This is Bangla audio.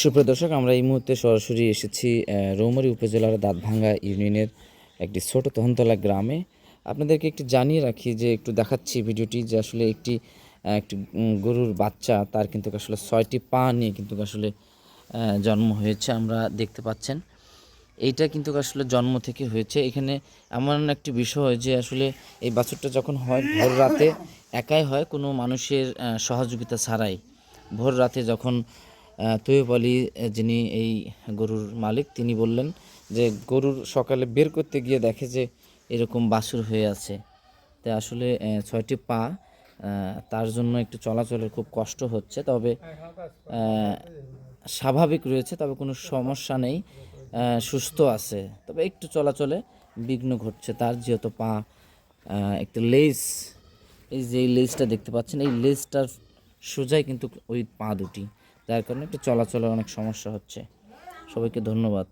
সুপ্রিয় দর্শক, আমরা এই মুহূর্তে সরাসরি এসেছি রৌমারী উপজেলার দাঁতভাঙ্গা ইউনিয়নের একটি ছোট তহনতলা গ্রামে। আপনাদেরকে একটু জানিয়ে রাখি যে, একটু দেখাচ্ছি ভিডিওটি যে আসলে একটি একটি গরুর বাচ্চা, তার কিন্তু আসলে ছয়টি পা নিয়ে কিন্তু আসলে জন্ম হয়েছে, আমরা দেখতে পাচ্ছেন। এইটা কিন্তু আসলে জন্ম থেকে হয়েছে। এখানে এমন একটি বিষয় যে, আসলে এই বাছুরটা যখন হয় ভোর রাতে, একাই হয়, কোনো মানুষের সহযোগিতা ছাড়াই। ভোর রাতে যখন তৈয়ব আলী যিনি এই গরুর মালিক, তিনি বললেন যে গরুর সকালে বের করতে গিয়ে দেখে যে এরকম বাসুর হয়ে আছে। তাই আসলে ছয়টি পা তার জন্য একটু চলাচলের খুব কষ্ট হচ্ছে। তবে স্বাভাবিক রয়েছে, তবে কোনো সমস্যা নেই সুস্থ আছে। তবে একটু চলাচলে বিঘ্ন ঘটছে। তার যেহেতু পা একটু লেজ, এই যে লেজটা দেখতে পাচ্ছেন, এই লেজটার সোজাই কিন্তু ওই পা দুটি। যার কারণে একটু চলাচলের অনেক সমস্যা হচ্ছে। সবাইকে ধন্যবাদ।